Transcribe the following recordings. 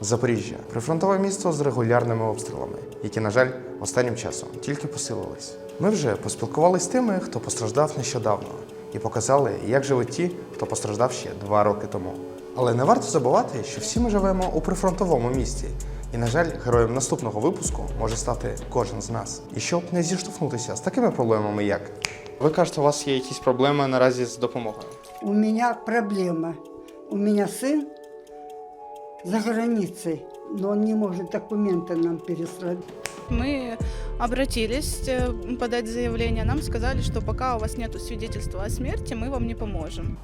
Запоріжжя прифронтове місто з регулярними обстрілами, які, на жаль, останнім часом тільки посилились. Ми вже поспілкувалися з тими, хто постраждав нещодавно, і показали, як живуть ті, хто постраждав ще два роки тому. Але не варто забувати, що всі ми живемо у прифронтовому місті, і, на жаль, героєм наступного випуску може стати кожен з нас. І щоб не зіштовхнутися з такими проблемами, як ви кажете, у вас є якісь проблеми наразі з допомогою. У меня проблема. У меня сын за границей, но он не может документы нам переслать. Мы обратились э, подать заявление. Нам сказали, что пока у вас нет свидетельства о смерти, мы вам не поможем.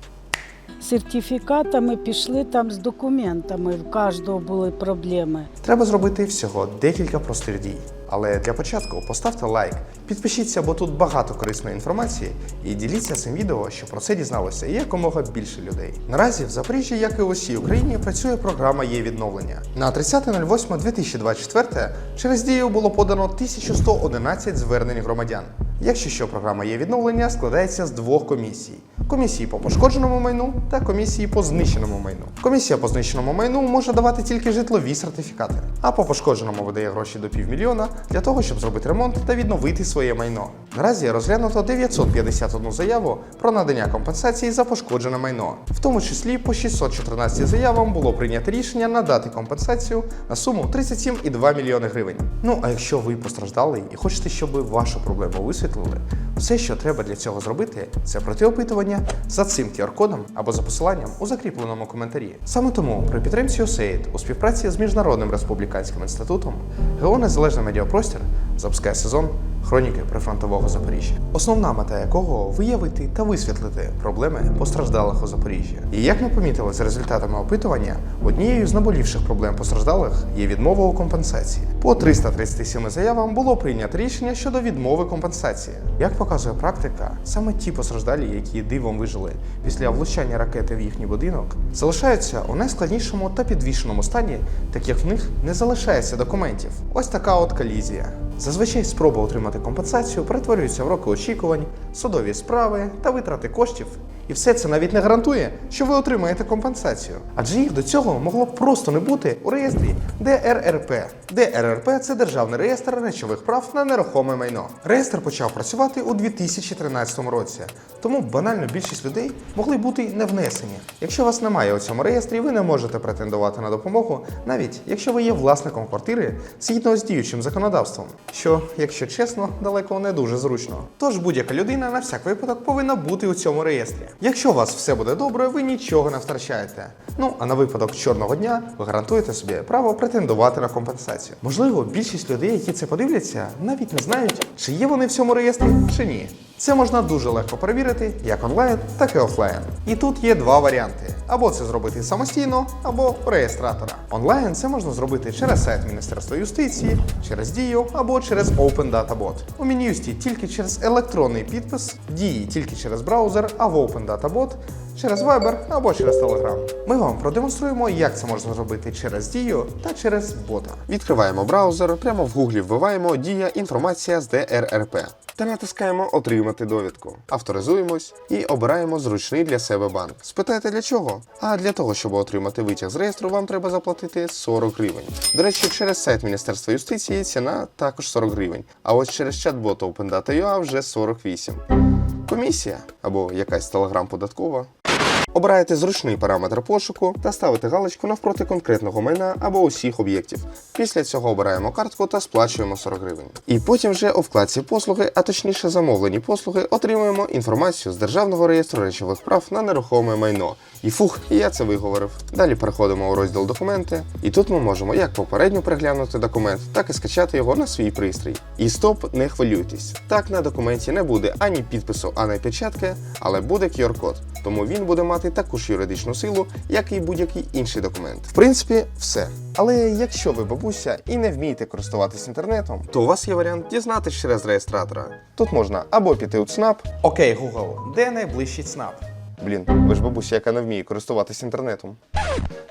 сертифікатами пішли там з документами. В кожного були проблеми. Треба зробити всього декілька простих дій. Але для початку поставте лайк, підпишіться, бо тут багато корисної інформації, і діліться цим відео, щоб про це дізналося якомога більше людей. Наразі в Запоріжжі, як і в усій Україні, працює програма є відновлення. На 30.08.2024 через дію було подано 1111 звернень громадян. Якщо що, програма є відновлення складається з двох комісій: комісії по пошкодженому майну та комісії по знищеному майну. Комісія по знищеному майну може давати тільки житлові сертифікати, а по пошкодженому видає гроші до півмільйона для того, щоб зробити ремонт та відновити своє майно. Наразі розглянуто 951 заяву про надання компенсації за пошкоджене майно, в тому числі по 614 заявам було прийнято рішення надати компенсацію на суму 37,2 мільйони гривень. Ну а якщо ви постраждали і хочете, щоб вашу проблему висвітлили, все, що треба для цього зробити, це пройти опитування за цим QR-кодом або за посиланням у закріпленому коментарі. Саме тому при підтримці USAID у співпраці з Міжнародним республіканським інститутом ГО Незалежний медіапростір запускає сезон Хроніки прифронтового Запоріжжя, основна мета якого виявити та висвітлити проблеми постраждалих у Запоріжжі. І як ми помітили з результатами опитування, однією з наболівших проблем постраждалих є відмова у компенсації. По 337 заявам було прийнято рішення щодо відмови компенсації. Як показує практика, саме ті постраждалі, які дивом вижили після влучання ракети в їхній будинок, залишаються у найскладнішому та підвішеному стані, так як в них не залишається документів. Ось така от колізія. Зазвичай спроба отримати компенсацію перетворюються в роки очікувань, судові справи та витрати коштів. І все це навіть не гарантує, що ви отримаєте компенсацію. Адже їх до цього могло б просто не бути у реєстрі ДРРП. ДРРП це Державний реєстр речових прав на нерухоме майно. Реєстр почав працювати у 2013 році, тому банально більшість людей могли бути не внесені. Якщо вас немає у цьому реєстрі, ви не можете претендувати на допомогу, навіть якщо ви є власником квартири згідно з діючим законодавством, що, якщо чесно, далеко не дуже зручно. Тож будь-яка людина на всяк випадок повинна бути у цьому реєстрі. Якщо у вас все буде добре, ви нічого не втрачаєте. Ну а на випадок чорного дня ви гарантуєте собі право претендувати на компенсацію. Можливо, більшість людей, які це подивляться, навіть не знають, чи є вони в цьому реєстрі, чи ні. Це можна дуже легко перевірити як онлайн, так і офлайн. І тут є два варіанти: або це зробити самостійно, або у реєстратора. Онлайн це можна зробити через сайт Міністерства юстиції, через дію або через Open Data Bot. У Мін'юсті тільки через електронний підпис, дії тільки через браузер, а в Open Data Bot через Viber або через Telegram. Ми вам продемонструємо, як це можна зробити через дію та через бота. Відкриваємо браузер, прямо в гуглі вбиваємо дія інформація з ДРРП та натискаємо Отримати довідку. Авторизуємось і обираємо зручний для себе банк. Спитаєте для чого? А для того, щоб отримати витяг з реєстру, вам треба заплатити 40 гривень. До речі, через сайт Міністерства юстиції ціна також 40 гривень. А ось через чат-бот OpenData.ua вже 48. Комісія або якась телеграм-податкова Обираєте зручний параметр пошуку та ставите галочку навпроти конкретного майна або усіх об'єктів. Після цього обираємо картку та сплачуємо 40 гривень. І потім вже у вкладці послуги, а точніше замовлені послуги, отримуємо інформацію з Державного реєстру речових прав на нерухоме майно. І фух, я це виговорив. Далі переходимо у розділ документи, і тут ми можемо як попередньо переглянути документ, так і скачати його на свій пристрій. І стоп, не хвилюйтесь. Так на документі не буде ані підпису, ані печатки, але буде QR-код. Тому він буде мати таку ж юридичну силу, як і будь-який інший документ. В принципі, все. Але якщо ви бабуся і не вмієте користуватись інтернетом, то у вас є варіант дізнатись через реєстратора. Тут можна або піти у ЦНАП. Окей, Google, де найближчий ЦНАП? Блін, ви ж бабуся, яка не вміє користуватись інтернетом.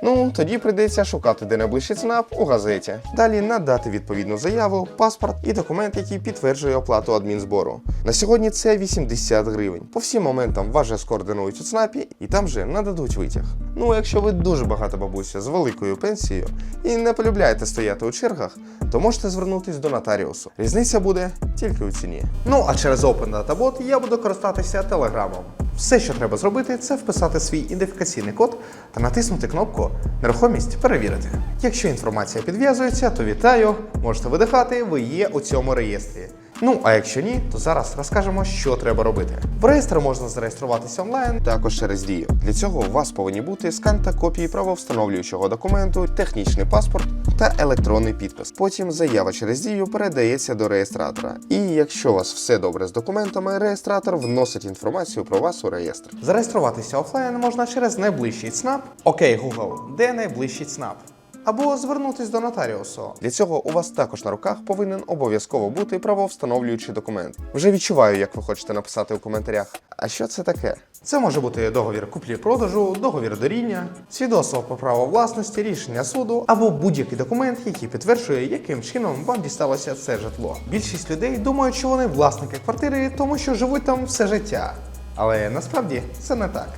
Ну, тоді прийдеться шукати де найближчий ЦНАП у газеті. Далі надати відповідну заяву, паспорт і документ, який підтверджує оплату адмінзбору. На сьогодні це 80 гривень. По всім моментам вас скоординують у ЦНАПі і там же нададуть витяг. Ну, якщо ви дуже багата бабуся з великою пенсією і не полюбляєте стояти у чергах, то можете звернутись до нотаріусу. Різниця буде тільки у ціні. Ну а через Open Data я буду користатися телеграмом. Все, що треба зробити, це вписати свій ідентифікаційний код та натиснути кнопку Нерухомість перевірити. Якщо інформація підв'язується, то вітаю, можете видихати, ви є у цьому реєстрі. Ну а якщо ні, то зараз розкажемо, що треба робити. В реєстр можна зареєструватися онлайн, також через дію. Для цього у вас повинні бути скан та копії правовстановлюючого документу, технічний паспорт та електронний підпис. Потім заява через дію передається до реєстратора. І якщо у вас все добре з документами, реєстратор вносить інформацію про вас у реєстр. Зареєструватися офлайн можна через найближчий ЦНАП. Окей, Google, де найближчий ЦНАП? Або звернутись до нотаріусу. Для цього у вас також на руках повинен обов'язково бути правовстановлюючий документ. Вже відчуваю, як ви хочете написати у коментарях. А що це таке? Це може бути договір куплі-продажу, договір доріння, свідоцтво про право власності, рішення суду або будь-який документ, який підтверджує, яким чином вам дісталося це житло. Більшість людей думають, що вони власники квартири, тому що живуть там все життя. Але насправді це не так.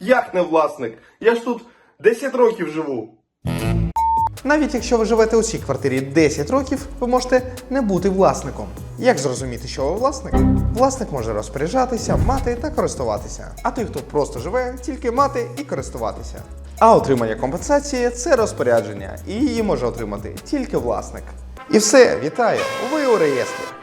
Як не власник? Я ж тут 10 років живу. Навіть якщо ви живете у цій квартирі 10 років, ви можете не бути власником. Як зрозуміти, що ви власник? Власник може розпоряджатися, мати та користуватися. А той, хто просто живе, тільки мати і користуватися. А отримання компенсації це розпорядження, і її може отримати тільки власник. І все, вітаю! Ви у реєстрі.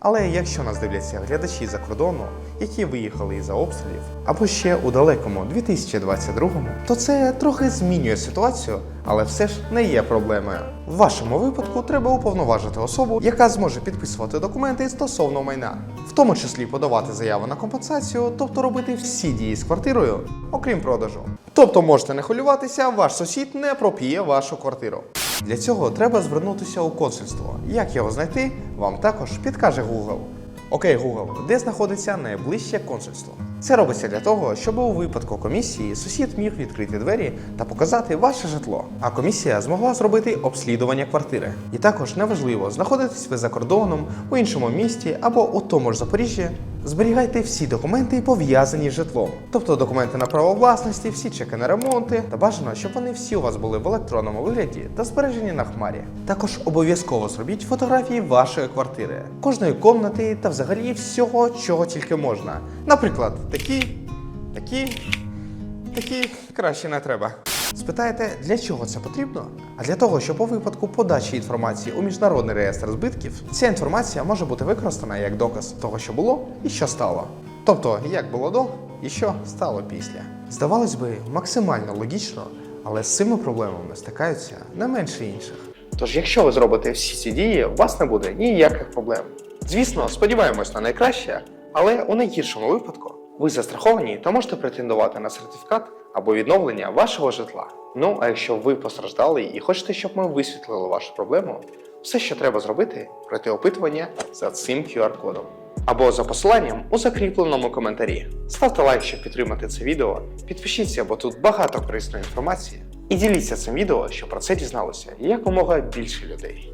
Але якщо нас дивляться глядачі за кордону, які виїхали із-за обстрілів, або ще у далекому 2022-му, то це трохи змінює ситуацію, але все ж не є проблемою. В вашому випадку треба уповноважити особу, яка зможе підписувати документи стосовно майна, в тому числі подавати заяву на компенсацію, тобто робити всі дії з квартирою, окрім продажу. Тобто можете не хвилюватися, ваш сусід не проп'є вашу квартиру. Для цього треба звернутися у консульство. Як його знайти, вам також підкаже Google. Окей, Google, де знаходиться найближче консульство? Це робиться для того, щоб у випадку комісії сусід міг відкрити двері та показати ваше житло. А комісія змогла зробити обслідування квартири. І також неважливо, знаходитесь ви за кордоном, у іншому місті або у тому ж Запоріжжі. Зберігайте всі документи, пов'язані з житлом, тобто документи на право власності, всі чеки на ремонти, та бажано, щоб вони всі у вас були в електронному вигляді та збережені на хмарі. Також обов'язково зробіть фотографії вашої квартири, кожної комнати та взагалі всього, чого тільки можна. Наприклад, такі, такі, такі краще не треба. Спитаєте, для чого це потрібно? А для того, щоб у випадку подачі інформації у міжнародний реєстр збитків, ця інформація може бути використана як доказ того, що було і що стало. Тобто, як було до і що стало після. Здавалось би, максимально логічно, але з цими проблемами стикаються не менше інших. Тож, якщо ви зробите всі ці дії, у вас не буде ніяких проблем. Звісно, сподіваємось на найкраще, але у найгіршому випадку ви застраховані та можете претендувати на сертифікат або відновлення вашого житла. Ну а якщо ви постраждали і хочете, щоб ми висвітлили вашу проблему, все, що треба зробити, пройти опитування за цим QR-кодом. Або за посиланням у закріпленому коментарі. Ставте лайк, щоб підтримати це відео, підпишіться, бо тут багато корисної інформації. І діліться цим відео, щоб про це дізналося якомога більше людей.